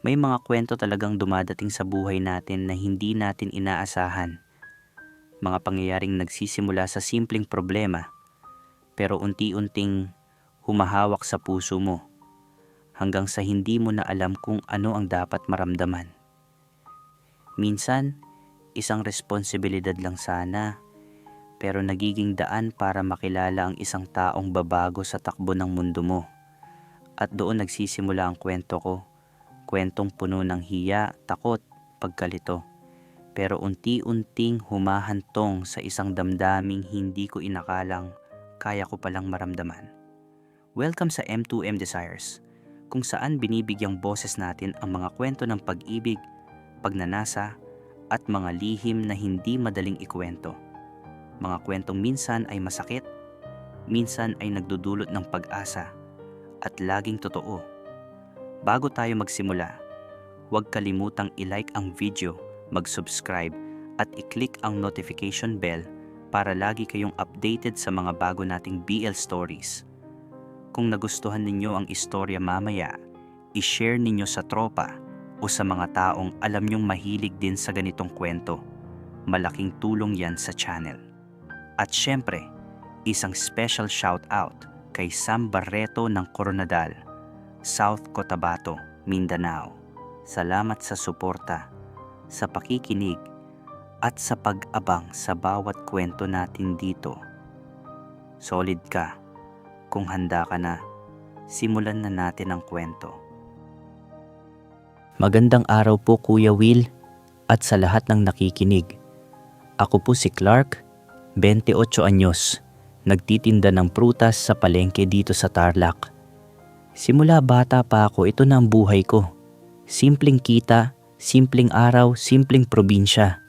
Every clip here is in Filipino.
May mga kwento talagang dumadating sa buhay natin na hindi natin inaasahan. Mga pangyayaring nagsisimula sa simpleng problema, pero unti-unting humahawak sa puso mo hanggang sa hindi mo na alam kung ano ang dapat maramdaman. Minsan, isang responsibilidad lang sana, pero nagiging daan para makilala ang isang taong babago sa takbo ng mundo mo. At doon nagsisimula ang kwento ko kwentong puno ng hiya, takot, pagkalito. Pero unti-unting humahantong sa isang damdaming hindi ko inakalang kaya ko palang maramdaman. Welcome sa M2M Desires, kung saan binibigyang boses natin ang mga kwento ng pag-ibig, pagnanasa, at mga lihim na hindi madaling ikwento. Mga kwentong minsan ay masakit, minsan ay nagdudulot ng pag-asa, at laging totoo. Bago tayo magsimula, huwag kalimutang i-like ang video, mag-subscribe at i-click ang notification bell para lagi kayong updated sa mga bago nating BL stories. Kung nagustuhan ninyo ang istorya mamaya, i-share ninyo sa tropa o sa mga taong alam nyong mahilig din sa ganitong kwento. Malaking tulong yan sa channel. At syempre, isang special shout out kay Sam Barreto ng Coronadal South Cotabato, Mindanao. Salamat sa suporta, sa pakikinig, at sa pag-abang sa bawat kwento natin dito. Solid ka. Kung handa ka na, simulan na natin ang kwento. Magandang araw po Kuya Will at sa lahat ng nakikinig. Ako po si Clark, 28 anyos, nagtitinda ng prutas sa palengke dito sa Tarlac. Simula bata pa ako, ito na ang buhay ko. Simpleng kita, simpleng araw, simpleng probinsya.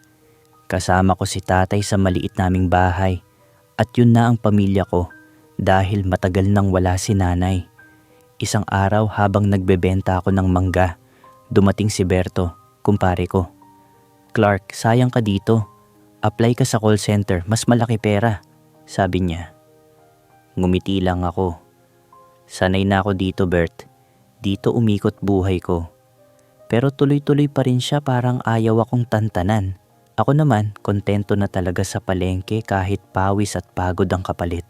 Kasama ko si tatay sa maliit naming bahay at yun na ang pamilya ko dahil matagal nang wala si nanay. Isang araw habang nagbebenta ako ng mangga, dumating si Berto, kumpare ko. Clark, sayang ka dito. Apply ka sa call center, mas malaki pera, sabi niya. Ngumiti lang ako Sanay na ako dito, Bert. Dito umikot buhay ko. Pero tuloy-tuloy pa rin siya parang ayaw akong tantanan. Ako naman, kontento na talaga sa palengke kahit pawis at pagod ang kapalit.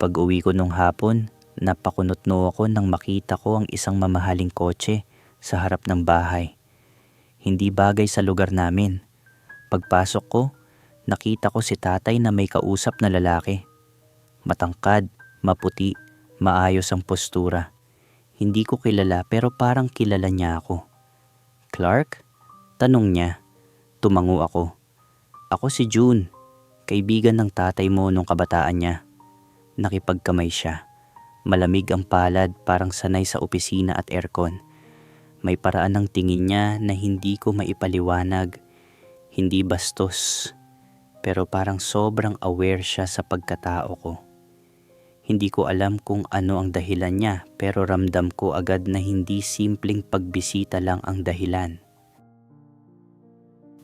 Pag uwi ko nung hapon, napakunotno ako nang makita ko ang isang mamahaling kotse sa harap ng bahay. Hindi bagay sa lugar namin. Pagpasok ko, nakita ko si tatay na may kausap na lalaki. Matangkad, maputi, Maayos ang postura. Hindi ko kilala pero parang kilala niya ako. Clark? Tanong niya. Tumango ako. Ako si June, kaibigan ng tatay mo nung kabataan niya. Nakipagkamay siya. Malamig ang palad parang sanay sa opisina at aircon. May paraan ng tingin niya na hindi ko maipaliwanag. Hindi bastos. Pero parang sobrang aware siya sa pagkatao ko. Hindi ko alam kung ano ang dahilan niya pero ramdam ko agad na hindi simpleng pagbisita lang ang dahilan.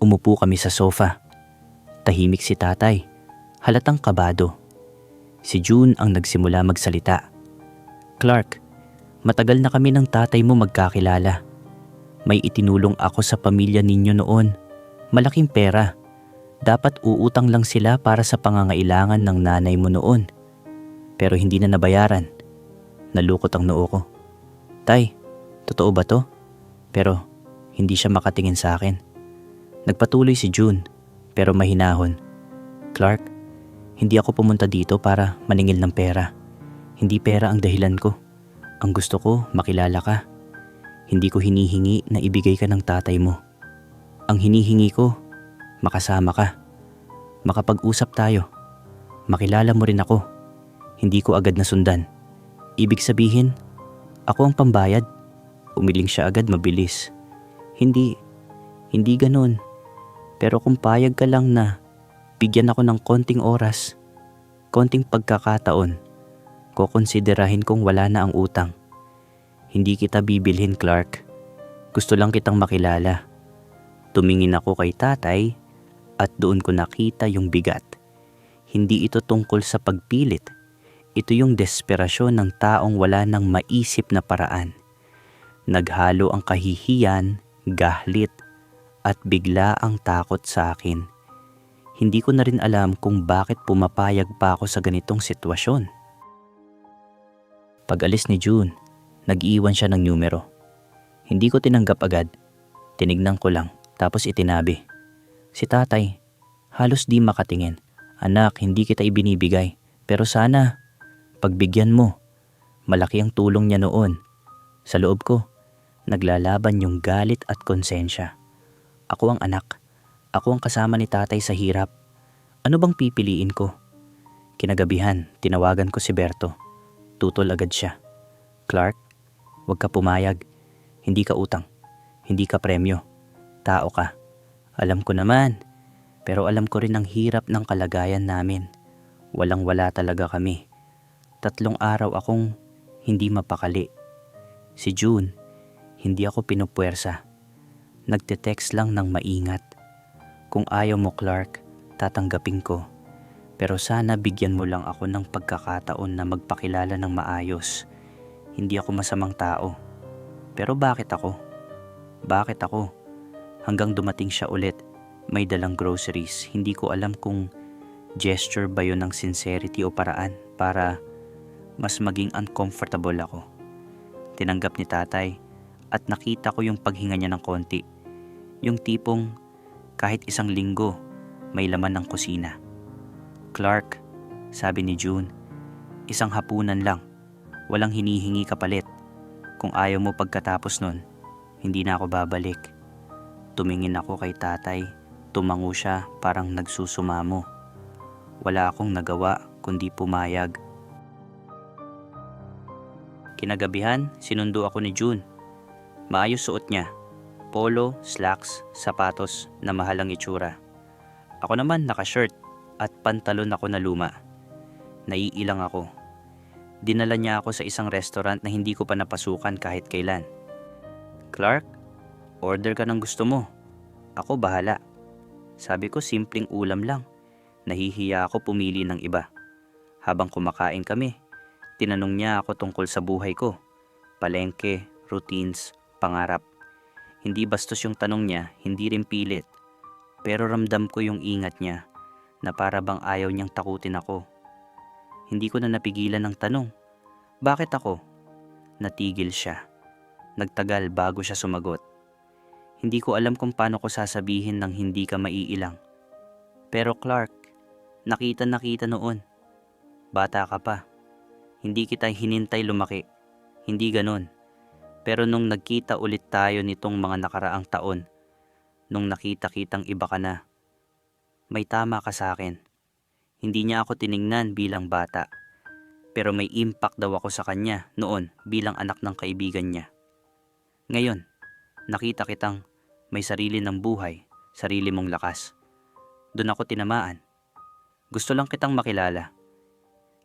Umupo kami sa sofa. Tahimik si tatay. Halatang kabado. Si June ang nagsimula magsalita. Clark, matagal na kami ng tatay mo magkakilala. May itinulong ako sa pamilya ninyo noon. Malaking pera. Dapat uutang lang sila para sa pangangailangan ng nanay mo noon pero hindi na nabayaran. Nalukot ang noo ko. Tay, totoo ba to? Pero hindi siya makatingin sa akin. Nagpatuloy si June pero mahinahon. Clark, hindi ako pumunta dito para maningil ng pera. Hindi pera ang dahilan ko. Ang gusto ko, makilala ka. Hindi ko hinihingi na ibigay ka ng tatay mo. Ang hinihingi ko, makasama ka. Makapag-usap tayo. Makilala mo rin ako hindi ko agad nasundan. Ibig sabihin, ako ang pambayad. Umiling siya agad mabilis. Hindi, hindi ganun. Pero kung payag ka lang na bigyan ako ng konting oras, konting pagkakataon, kukonsiderahin kong wala na ang utang. Hindi kita bibilhin, Clark. Gusto lang kitang makilala. Tumingin ako kay tatay at doon ko nakita yung bigat. Hindi ito tungkol sa pagpilit ito yung desperasyon ng taong wala nang maisip na paraan. Naghalo ang kahihiyan, gahlit, at bigla ang takot sa akin. Hindi ko na rin alam kung bakit pumapayag pa ako sa ganitong sitwasyon. Pag alis ni June, nag-iwan siya ng numero. Hindi ko tinanggap agad. Tinignan ko lang, tapos itinabi. Si tatay, halos di makatingin. Anak, hindi kita ibinibigay. Pero sana, pagbigyan mo. Malaki ang tulong niya noon. Sa loob ko, naglalaban yung galit at konsensya. Ako ang anak. Ako ang kasama ni tatay sa hirap. Ano bang pipiliin ko? Kinagabihan, tinawagan ko si Berto. Tutol agad siya. Clark, huwag ka pumayag. Hindi ka utang. Hindi ka premyo. Tao ka. Alam ko naman. Pero alam ko rin ang hirap ng kalagayan namin. Walang wala talaga kami. Tatlong araw akong hindi mapakali. Si June, hindi ako pinupwersa. Nagte-text lang ng maingat. Kung ayaw mo Clark, tatanggapin ko. Pero sana bigyan mo lang ako ng pagkakataon na magpakilala ng maayos. Hindi ako masamang tao. Pero bakit ako? Bakit ako? Hanggang dumating siya ulit, may dalang groceries. Hindi ko alam kung gesture ba yun ng sincerity o paraan para mas maging uncomfortable ako. Tinanggap ni tatay at nakita ko yung paghinga niya ng konti. Yung tipong kahit isang linggo may laman ng kusina. Clark, sabi ni June, isang hapunan lang. Walang hinihingi kapalit. Kung ayaw mo pagkatapos nun, hindi na ako babalik. Tumingin ako kay tatay, tumango siya parang nagsusumamo. Wala akong nagawa kundi pumayag. Kinagabihan, sinundo ako ni June. Maayos suot niya. Polo, slacks, sapatos na mahalang itsura. Ako naman naka-shirt at pantalon ako na luma. Naiilang ako. Dinala niya ako sa isang restaurant na hindi ko pa napasukan kahit kailan. Clark, order ka ng gusto mo. Ako bahala. Sabi ko simpleng ulam lang. Nahihiya ako pumili ng iba. Habang kumakain kami, tinanong niya ako tungkol sa buhay ko. Palengke, routines, pangarap. Hindi bastos yung tanong niya, hindi rin pilit. Pero ramdam ko yung ingat niya na para bang ayaw niyang takutin ako. Hindi ko na napigilan ng tanong. Bakit ako? Natigil siya. Nagtagal bago siya sumagot. Hindi ko alam kung paano ko sasabihin ng hindi ka maiilang. Pero Clark, nakita nakita noon. Bata ka pa. Hindi kita hinintay lumaki. Hindi ganon. Pero nung nagkita ulit tayo nitong mga nakaraang taon, nung nakita-kitang iba ka na, may tama ka sa akin. Hindi niya ako tiningnan bilang bata. Pero may impact daw ako sa kanya noon bilang anak ng kaibigan niya. Ngayon, nakita kitang may sarili ng buhay, sarili mong lakas. Doon ako tinamaan. Gusto lang kitang makilala.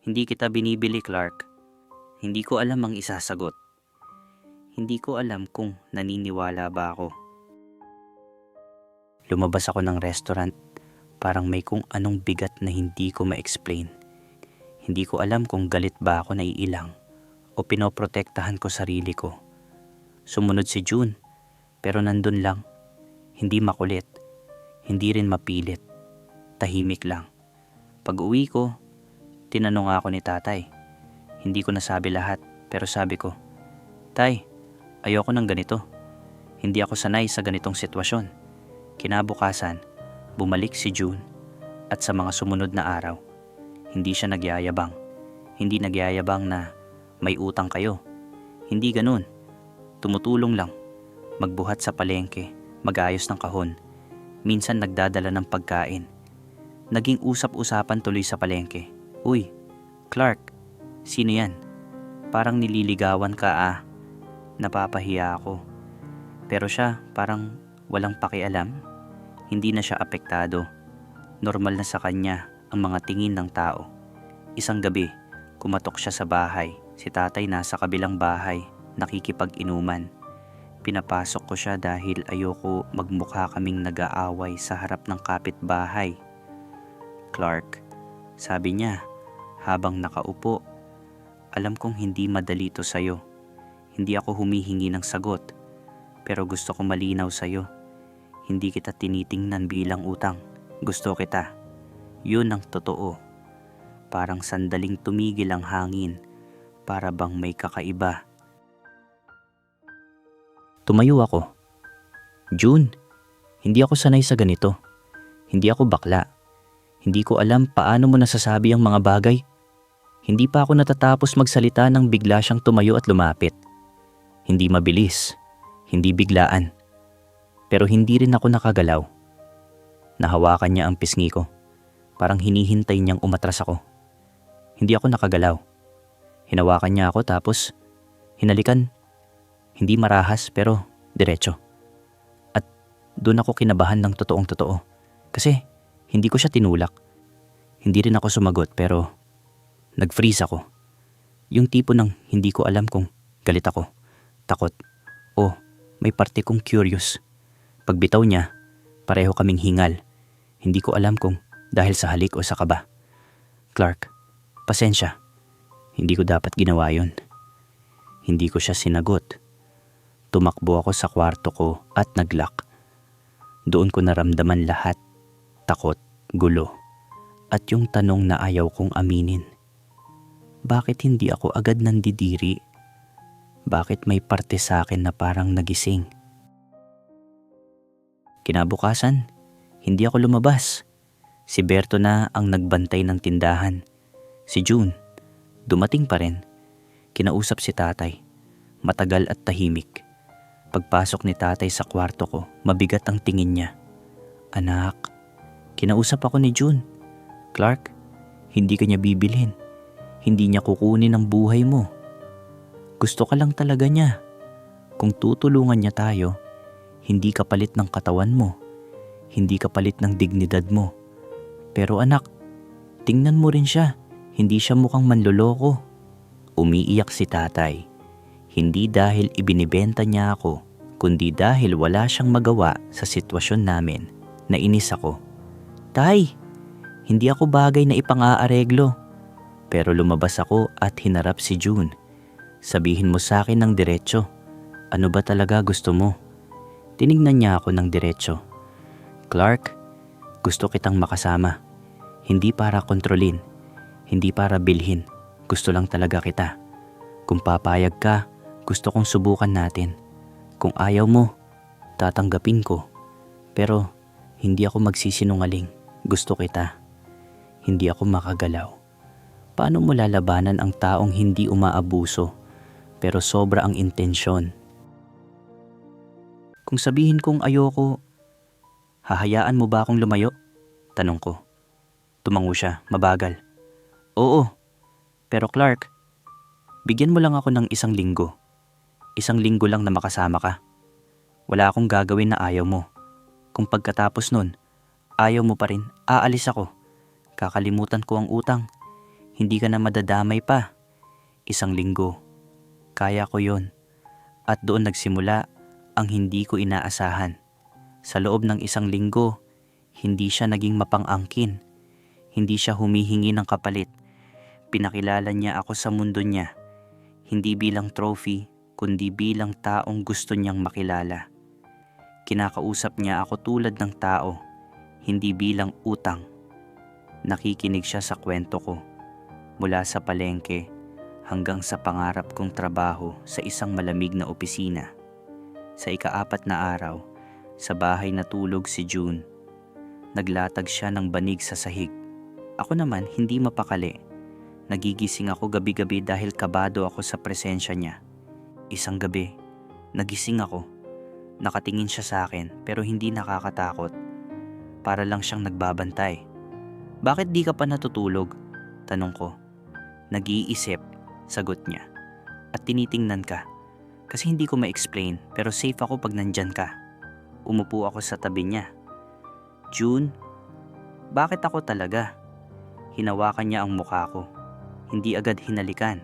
Hindi kita binibili, Clark. Hindi ko alam ang isasagot. Hindi ko alam kung naniniwala ba ako. Lumabas ako ng restaurant, parang may kung anong bigat na hindi ko ma-explain. Hindi ko alam kung galit ba ako naiilang o pinoprotektahan ko sarili ko. Sumunod si June, pero nandun lang. Hindi makulit, hindi rin mapilit. Tahimik lang. Pag uwi ko, tinanong ako ni tatay. Hindi ko nasabi lahat, pero sabi ko, Tay, ayoko ng ganito. Hindi ako sanay sa ganitong sitwasyon. Kinabukasan, bumalik si June at sa mga sumunod na araw, hindi siya nagyayabang. Hindi nagyayabang na may utang kayo. Hindi ganun. Tumutulong lang. Magbuhat sa palengke, magayos ng kahon. Minsan nagdadala ng pagkain. Naging usap-usapan tuloy sa palengke. Uy, Clark, sino yan? Parang nililigawan ka ah. Napapahiya ako. Pero siya parang walang pakialam. Hindi na siya apektado. Normal na sa kanya ang mga tingin ng tao. Isang gabi, kumatok siya sa bahay. Si tatay nasa kabilang bahay, nakikipag-inuman. Pinapasok ko siya dahil ayoko magmukha kaming nag-aaway sa harap ng kapitbahay. Clark, sabi niya habang nakaupo, alam kong hindi madali to sa'yo. Hindi ako humihingi ng sagot. Pero gusto ko malinaw sa'yo. Hindi kita tinitingnan bilang utang. Gusto kita. Yun ang totoo. Parang sandaling tumigil ang hangin. Para bang may kakaiba. Tumayo ako. June, hindi ako sanay sa ganito. Hindi ako bakla. Hindi ko alam paano mo nasasabi ang mga bagay. Hindi pa ako natatapos magsalita nang bigla siyang tumayo at lumapit. Hindi mabilis, hindi biglaan. Pero hindi rin ako nakagalaw. Nahawakan niya ang pisngi ko. Parang hinihintay niyang umatras ako. Hindi ako nakagalaw. Hinawakan niya ako tapos hinalikan. Hindi marahas pero diretso. At doon ako kinabahan ng totoong totoo. Kasi hindi ko siya tinulak. Hindi rin ako sumagot pero nag-freeze ako. Yung tipo ng hindi ko alam kung galit ako, takot, o may parte kong curious. Pagbitaw niya, pareho kaming hingal. Hindi ko alam kung dahil sa halik o sa kaba. Clark, pasensya. Hindi ko dapat ginawa yon. Hindi ko siya sinagot. Tumakbo ako sa kwarto ko at naglock. Doon ko naramdaman lahat takot, gulo, at yung tanong na ayaw kong aminin. Bakit hindi ako agad nandidiri? Bakit may parte sa akin na parang nagising? Kinabukasan, hindi ako lumabas. Si Berto na ang nagbantay ng tindahan. Si June, dumating pa rin. Kinausap si tatay. Matagal at tahimik. Pagpasok ni tatay sa kwarto ko, mabigat ang tingin niya. Anak, Kinausap ako ni June. Clark, hindi ka niya bibilhin. Hindi niya kukunin ang buhay mo. Gusto ka lang talaga niya. Kung tutulungan niya tayo, hindi ka palit ng katawan mo. Hindi ka palit ng dignidad mo. Pero anak, tingnan mo rin siya. Hindi siya mukhang manloloko. Umiiyak si tatay. Hindi dahil ibinibenta niya ako, kundi dahil wala siyang magawa sa sitwasyon namin. Nainis ako. Tay, hindi ako bagay na ipang-aareglo. Pero lumabas ako at hinarap si June. Sabihin mo sa akin ng diretsyo. Ano ba talaga gusto mo? Tinignan niya ako ng diretsyo. Clark, gusto kitang makasama. Hindi para kontrolin. Hindi para bilhin. Gusto lang talaga kita. Kung papayag ka, gusto kong subukan natin. Kung ayaw mo, tatanggapin ko. Pero hindi ako magsisinungaling. Gusto kita. Hindi ako makagalaw. Paano mo lalabanan ang taong hindi umaabuso pero sobra ang intensyon? Kung sabihin kong ayoko, hahayaan mo ba akong lumayo? Tanong ko. Tumango siya, mabagal. Oo, pero Clark, bigyan mo lang ako ng isang linggo. Isang linggo lang na makasama ka. Wala akong gagawin na ayaw mo. Kung pagkatapos nun, Ayaw mo pa rin, aalis ako. Kakalimutan ko ang utang. Hindi ka na madadamay pa. Isang linggo. Kaya ko yon. At doon nagsimula ang hindi ko inaasahan. Sa loob ng isang linggo, hindi siya naging mapang-angkin. Hindi siya humihingi ng kapalit. Pinakilala niya ako sa mundo niya. Hindi bilang trophy, kundi bilang taong gusto niyang makilala. Kinakausap niya ako tulad ng tao hindi bilang utang. Nakikinig siya sa kwento ko mula sa palengke hanggang sa pangarap kong trabaho sa isang malamig na opisina. Sa ikaapat na araw, sa bahay natulog si June. Naglatag siya ng banig sa sahig. Ako naman hindi mapakali. Nagigising ako gabi-gabi dahil kabado ako sa presensya niya. Isang gabi, nagising ako. Nakatingin siya sa akin pero hindi nakakatakot para lang siyang nagbabantay. Bakit di ka pa natutulog? Tanong ko. Nag-iisip, sagot niya. At tinitingnan ka. Kasi hindi ko ma-explain pero safe ako pag nandyan ka. Umupo ako sa tabi niya. June, bakit ako talaga? Hinawakan niya ang mukha ko. Hindi agad hinalikan.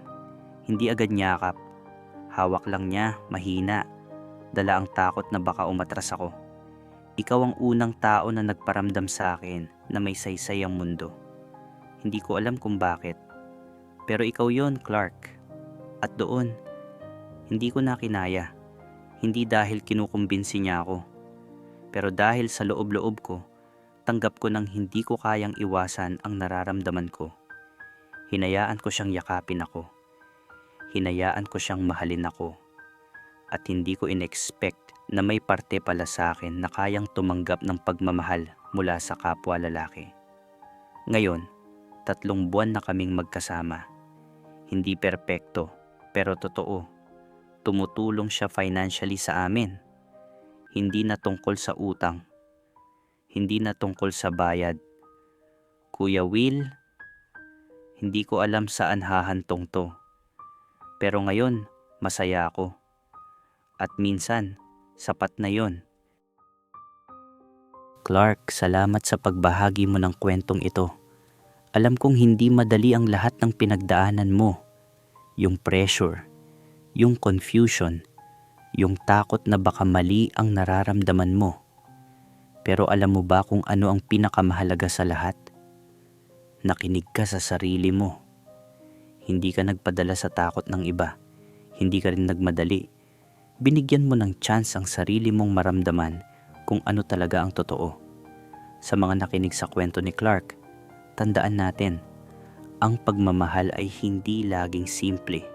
Hindi agad niyakap. Hawak lang niya, mahina. Dala ang takot na baka umatras ako. Ikaw ang unang tao na nagparamdam sa akin na may saysay ang mundo. Hindi ko alam kung bakit. Pero ikaw yon Clark. At doon, Hindi ko na kinaya. Hindi dahil kinukumbinsi niya ako. Pero dahil sa loob-loob ko, tanggap ko nang hindi ko kayang iwasan ang nararamdaman ko. Hinayaan ko siyang yakapin ako. Hinayaan ko siyang mahalin ako. At hindi ko inexpect na may parte pala sa akin na kayang tumanggap ng pagmamahal mula sa kapwa lalaki. Ngayon, tatlong buwan na kaming magkasama. Hindi perpekto, pero totoo. Tumutulong siya financially sa amin. Hindi na tungkol sa utang. Hindi na tungkol sa bayad. Kuya Will, hindi ko alam saan hahantong to. Pero ngayon, masaya ako. At minsan, sapat na yon. Clark, salamat sa pagbahagi mo ng kwentong ito. Alam kong hindi madali ang lahat ng pinagdaanan mo. Yung pressure, yung confusion, yung takot na baka mali ang nararamdaman mo. Pero alam mo ba kung ano ang pinakamahalaga sa lahat? Nakinig ka sa sarili mo. Hindi ka nagpadala sa takot ng iba. Hindi ka rin nagmadali. Binigyan mo ng chance ang sarili mong maramdaman kung ano talaga ang totoo. Sa mga nakinig sa kwento ni Clark, tandaan natin, ang pagmamahal ay hindi laging simple.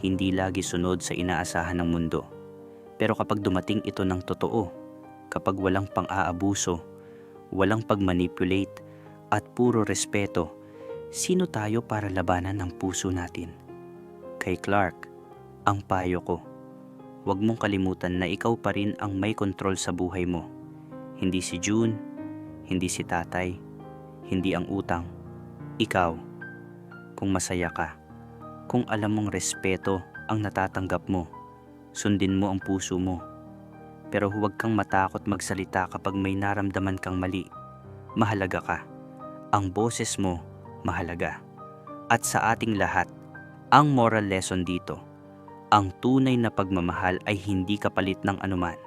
Hindi lagi sunod sa inaasahan ng mundo. Pero kapag dumating ito ng totoo, kapag walang pang-aabuso, walang pagmanipulate, at puro respeto, sino tayo para labanan ang puso natin? Kay Clark, ang payo ko, huwag mong kalimutan na ikaw pa rin ang may kontrol sa buhay mo. Hindi si June, hindi si tatay, hindi ang utang. Ikaw, kung masaya ka, kung alam mong respeto ang natatanggap mo, sundin mo ang puso mo. Pero huwag kang matakot magsalita kapag may naramdaman kang mali. Mahalaga ka. Ang boses mo, mahalaga. At sa ating lahat, ang moral lesson dito, ang tunay na pagmamahal ay hindi kapalit ng anuman.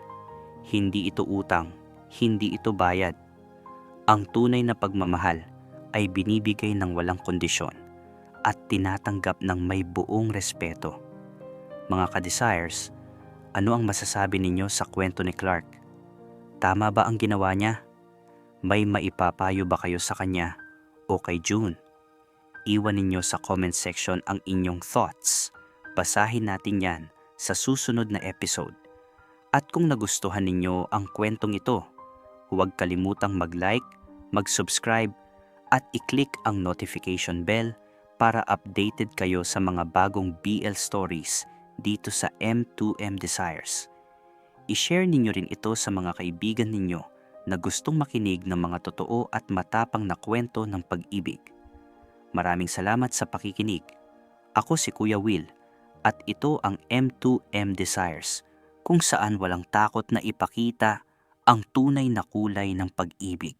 Hindi ito utang, hindi ito bayad. Ang tunay na pagmamahal ay binibigay ng walang kondisyon at tinatanggap ng may buong respeto. Mga ka-desires, ano ang masasabi ninyo sa kwento ni Clark? Tama ba ang ginawa niya? May maipapayo ba kayo sa kanya o kay June? Iwan ninyo sa comment section ang inyong thoughts. Basahin natin yan sa susunod na episode. At kung nagustuhan ninyo ang kwentong ito, huwag kalimutang mag-like, mag-subscribe, at i-click ang notification bell para updated kayo sa mga bagong BL stories dito sa M2M Desires. I-share ninyo rin ito sa mga kaibigan ninyo na gustong makinig ng mga totoo at matapang na kwento ng pag-ibig. Maraming salamat sa pakikinig. Ako si Kuya Will at ito ang M2M Desires kung saan walang takot na ipakita ang tunay na kulay ng pag-ibig.